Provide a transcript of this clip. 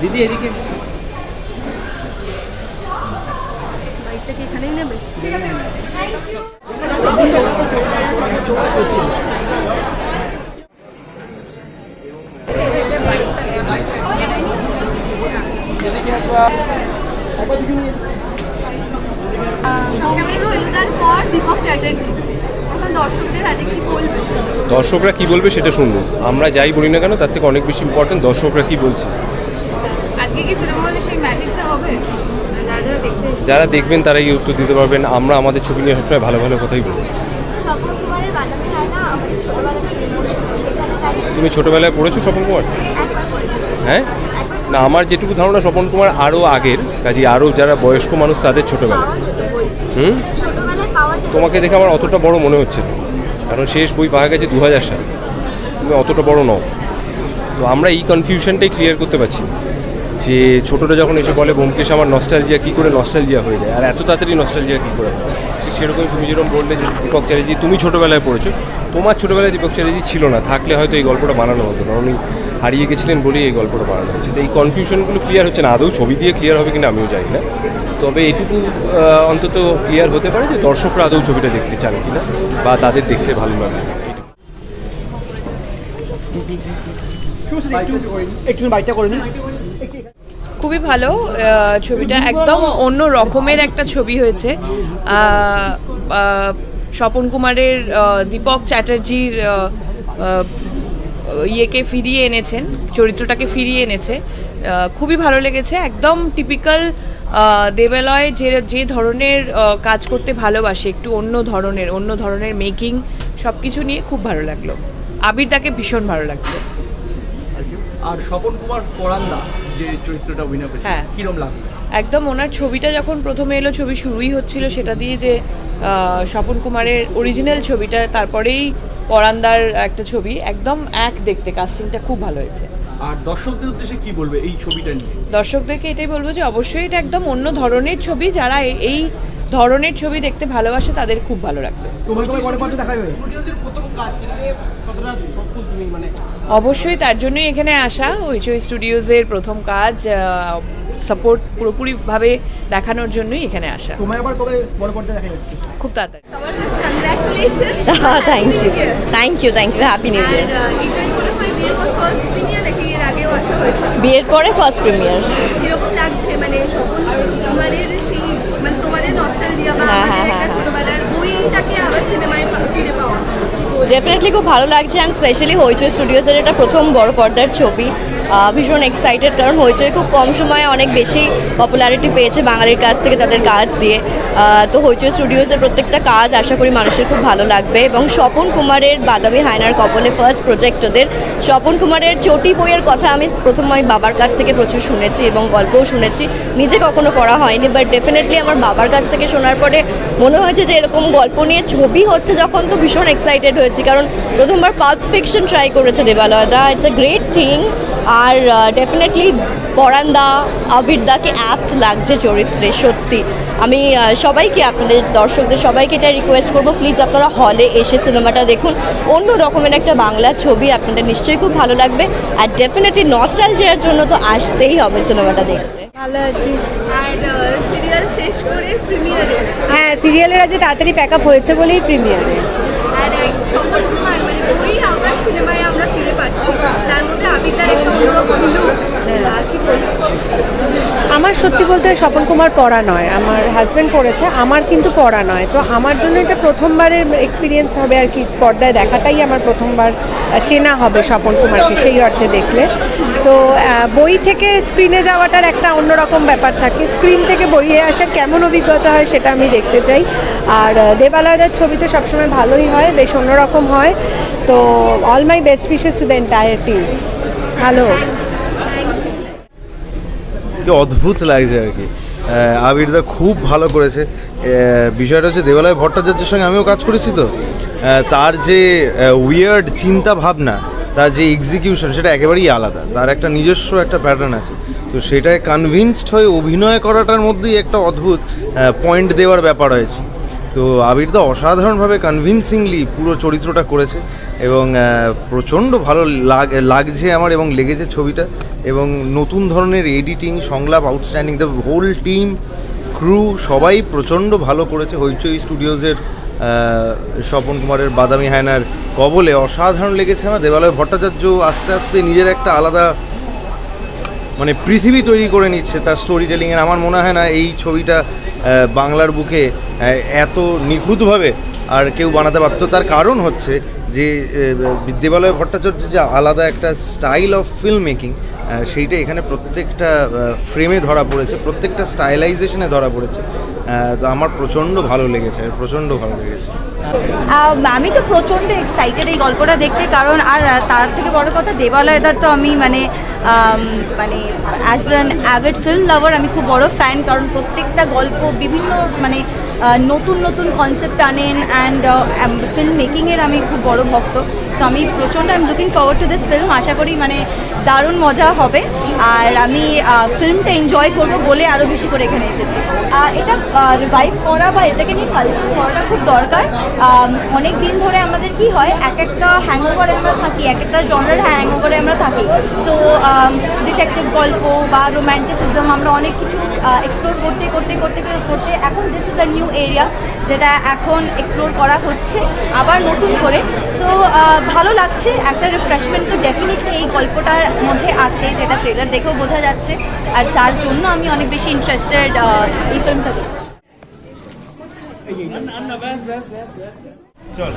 দিদি এদিকে। বাইকটা কি এখানেই নেবে? সৌমিক হলুদার পর দীপক চ্যাটার্জি এখন দর্শকদের আজকে কি বলবে দর্শকরা কি বলবে সেটা শুনব। আমরা যাই বলি না কেন তার থেকে অনেক বেশি ইম্পর্টেন্ট দর্শকরা কি বলছে। আজকে কি সিনেমা হলে সেই ম্যাজিকটা হবে? যারা যারা দেখতে এসেছে। যারা দেখবেন তারাই উত্তর দিতে পারবেন আমরা আমাদের ছবি নিয়ে সবসময় ভালো ভালো কথাই বলব স্বপন কুমারের বাদামি না আমাদের ছোটবেলা থেকে ইমোশন সেখানে দাঁড়িয়ে তুমি ছোটবেলায় পড়েছো স্বপন কুমার? হ্যাঁ? না আমার যেটুকু ধারণা স্বপন কুমার আরও আগের কাজে আরও যারা বয়স্ক মানুষ তাদের ছোটবেলা। হুম? তোমাকে দেখে আমার অতটা বড় মনে হচ্ছে। কারণ শেষ বই পাওয়া গেছে দু হাজার সাল। তুমি অতটা বড় নও। তো আমরা এই কনফিউশনটাই ক্লিয়ার করতে পারছি যে ছোটোটা যখন এসে বলে বোমকেশ আমার নস্টালজিয়া কী করে নস্টালজিয়া হয়ে যায়? আর এত তাড়াতাড়ি নস্টালজিয়া কী করে? হয়? ঠিক সেরকম তুমি যেরকম বললে যে দীপক চ্যাটার্জি, তুমি ছোটোবেলায় পড়েছো। তোমার ছোটোবেলায় দীপক চ্যাটার্জি ছিল না, থাকলে হয়তো এই গল্পটা বানানো হতো না। উনি হারিয়ে গেছিলেন বলেই এই গল্পটা বানানো হয়েছে। তো এই কনফিউশনগুলো ক্লিয়ার হচ্ছে না, আদৌ ছবি দিয়ে ক্লিয়ার হবে কিনা আমিও জানি না। তবে এটুকু অন্তত ক্লিয়ার হতে পারে যে দর্শকরা আদৌ ছবিটা দেখতে চান কিনা বা তাদের দেখতে ভালো লাগে একটু বাইকটা করে নিন খুবই ভালো ছবিটা একদম অন্য রকমের একটা ছবি হয়েছে। স্বপন কুমারের দীপক চ্যাটার্জির ইয়েকে ফিরিয়ে এনেছেন চরিত্রটাকে ফিরিয়ে এনেছে। খুবই ভালো লেগেছে একদম টিপিক্যাল দেবালয় যে যে ধরনের কাজ করতে ভালোবাসে একটু অন্য ধরনের অন্য ধরনের মেকিং সব কিছু নিয়ে খুব ভালো লাগল। আবির তাকে ভীষণ ভালো লাগছে। আর স্বপন কুমার পরান্দা যে চরিত্রটা অভিনয় করেছে হ্যাঁ। কিরম লাগল? একদম ওনার ছবিটা যখন প্রথমে এলো ছবি শুরুই হচ্ছিল সেটা দিয়ে যে স্বপন কুমারের অরিজিনাল ছবিটা তারপরেই পরান্দার একটা ছবি একদম এক দেখতে কাস্টিংটা খুব ভালো হয়েছে। আর দর্শকদের উদ্দেশ্যে কি বলবে এই ছবিটা নিয়ে? দর্শকদেরকে এটাই বলব যে অবশ্যই এটা একদম অন্য ধরনের ছবি যারা এই ধরনের ছবি দেখতে ভালোবাসে তাদের খুব ভালো লাগবে। অবশ্যই তার জন্যই এখানে আসা। হইচই স্টুডিওজের প্রথম কাজ সাপোর্ট পুরোপুরিভাবে দেখানোর জন্যই এখানে আসা। খুব তাড়াতাড়ি। Thank you thank you thank you happy new year বিয়ের পরে ফার্স্ট প্রিমিয়ার কীরকম লাগছে? মানে সকল তোমাদের সেই মানে তোমাদের বা হ্যাঁ, আমাদের হ্যাঁ, একটা হ্যাঁ, ছোটবেলার বইটাকে আবার সিনেমায় ফিরে পাওয়া। ডেফিনেটলি খুব ভালো লাগছে অ্যান্ড স্পেশালি হইচই স্টুডিওসের এটা প্রথম বড় পর্দার ছবি। ভীষণ এক্সাইটেড কারণ হইচই খুব কম সময়ে অনেক বেশি পপুলারিটি পেয়েছে বাঙালির কাছ থেকে তাদের কাজ দিয়ে। তো হইচই স্টুডিওসের প্রত্যেকটা কাজ আশা করি মানুষের খুব ভালো লাগবে এবং স্বপন কুমারের বাদামি হায়নার কপলে ফার্স্ট প্রজেক্ট ওদের। স্বপন কুমারের চটি বইয়ের কথা আমি প্রথম আমি বাবার কাছ থেকে প্রচুর শুনেছি এবং গল্পও শুনেছি। নিজে কখনো পড়া হয়নি বাট ডেফিনেটলি আমার বাবার কাছ থেকে শোনার পরে মনে হয়েছে যে এরকম গল্প নিয়ে ছবি হচ্ছে যখন তো ভীষণ এক্সাইটেড হয়েছি, কারণ প্রথমবার পাল্প ফিকশন ট্রাই করেছে দেবালয়দা ইটস এ গ্রেট থিং আর ডেফিনেটলি পরান্দা আবিরদাকে অ্যাপ্ট লাগছে চরিত্রে সত্যি। আমি সবাইকে আপনাদের দর্শকদের সবাইকে এটা রিকোয়েস্ট করব প্লিজ আপনারা হলে এসে সিনেমাটা দেখুন। অন্য রকমের একটা বাংলা ছবি আপনাদের নিশ্চয়ই খুব ভালো লাগবে। আর ডেফিনেটলি নস্টাল নস্টালজিয়ার জন্য তো আসতেই হবে সিনেমাটা দেখতে। ভালো আছি। আর সিরিয়াল শেষ করে প্রিমিয়ারে হ্যাঁ সিরিয়ালের আজ তাড়াতাড়ি প্যাক আপ হয়েছে বলেই প্রিমিয়ারে আর সম্পর্ক মানে বই আমরা সিনেমায় আমরা পাচ্ছি। তার মধ্যে আবিদার একটা অন্যরকম look। কি আমার সত্যি বলতে স্বপন কুমার পড়া নয় আমার হাজব্যান্ড পড়েছে আমার কিন্তু পড়া নয়। তো আমার জন্য এটা প্রথমবারের এক্সপিরিয়েন্স হবে আর কি পর্দায় দেখাটাই আমার প্রথমবার চেনা হবে স্বপন কুমারকে সেই অর্থে দেখলে। তো বই থেকে স্ক্রিনে যাওয়াটার একটা অন্যরকম ব্যাপার থাকে। স্ক্রিন থেকে বইয়ে আসার কেমন অভিজ্ঞতা হয় সেটা আমি দেখতে চাই। আর দেবালয়দার ছবি তো সবসময় ভালোই হয়, বেশ অন্যরকম হয়। তো all my best wishes to the entire team ভালো অদ্ভুত লাগছে আর কি। আবিরদা খুব ভালো করেছে। বিষয়টা হচ্ছে দেবালয় ভট্টাচার্যের সঙ্গে আমিও কাজ করেছি তো। তার যে উইয়ার্ড চিন্তা ভাবনা তার যে এক্সিকিউশন সেটা একেবারেই আলাদা। তার একটা নিজস্ব একটা প্যাটার্ন আছে। তো সেটায় কনভিনসড হয়ে অভিনয় করাটার মধ্যেই একটা অদ্ভুত পয়েন্ট দেওয়ার ব্যাপার হয়েছে। তো আবির দা অসাধারণভাবে কনভিনসিংলি পুরো চরিত্রটা করেছে এবং প্রচণ্ড ভালো লাগ, লাগছে আমার এবং লেগেছে ছবিটা এবং নতুন ধরনের এডিটিং সংলাপ outstanding the whole team crew সবাই প্রচণ্ড ভালো করেছে। হইচই স্টুডিওজের স্বপন কুমারের, বাদামি হায়নার কবলে অসাধারণ লেগেছে আমার দেবালয় ভট্টাচার্য আস্তে আস্তে নিজের একটা আলাদা মানে পৃথিবী তৈরি করে নিচ্ছে তার স্টোরি টেলিংয়ের আমার মনে হয় না এই ছবিটা বাংলার বুকে এত নিখুঁতভাবে আর কেউ বানাতে পারতো তার কারণ হচ্ছে যে আহ, দেবালয় ভট্টাচার্যের যে আলাদা একটা স্টাইল অফ ফিল্ম মেকিং সেইটা এখানে প্রত্যেকটা ফ্রেমে ধরা পড়েছে প্রত্যেকটা স্টাইলাইজেশনে ধরা পড়েছে। তো আমার প্রচণ্ড ভালো লেগেছে প্রচণ্ড ভালো লেগেছে। আম, তো প্রচণ্ড এক্সাইটেড এই গল্পটা দেখতে কারণ আর তার থেকে বড় কথা দেবালয়দার তো আমি মানে মানে as an avid film lover আমি খুব বড় ফ্যান কারণ প্রত্যেকটা গল্প বিভিন্ন মানে নতুন নতুন কনসেপ্ট আনেন অ্যান্ড ফিল্ম মেকিংয়ের আমি খুব বড় ভক্ত। সো আমি প্রচণ্ড I am looking forward to this film আশা করি মানে দারুণ মজা হবে। আর আমি ফিল্মটা এনজয় করব বলে আরও বেশি করে এখানে এসেছি। এটা রিভাইভ করা বা এটাকে নিয়ে কালচার করাটা খুব দরকার। অনেক দিন ধরে আমাদের কি হয়, এক একটা হ্যাংওভারে আমরা থাকি, এক একটা জনারের হ্যাংওভারে আমরা থাকি। সো ডিটেকটিভ গল্প বা রোম্যান্টিসিজম আমরা অনেক কিছু এক্সপ্লোর করতে করতে করতে করতে এখন this is a new area যেটা এখন এক্সপ্লোর করা হচ্ছে, আবার নতুন করে। সো ভালো লাগছে, একটা রিফ্রেশমেন্ট তো ডেফিনেটলি এই গল্পটার মধ্যে আছে, যেটা ট্রেলার দেখেও বোঝা যাচ্ছে। আর যার জন্য আমি অনেক বেশি ইন্টারেস্টেড এই ফিল্মটাতে চল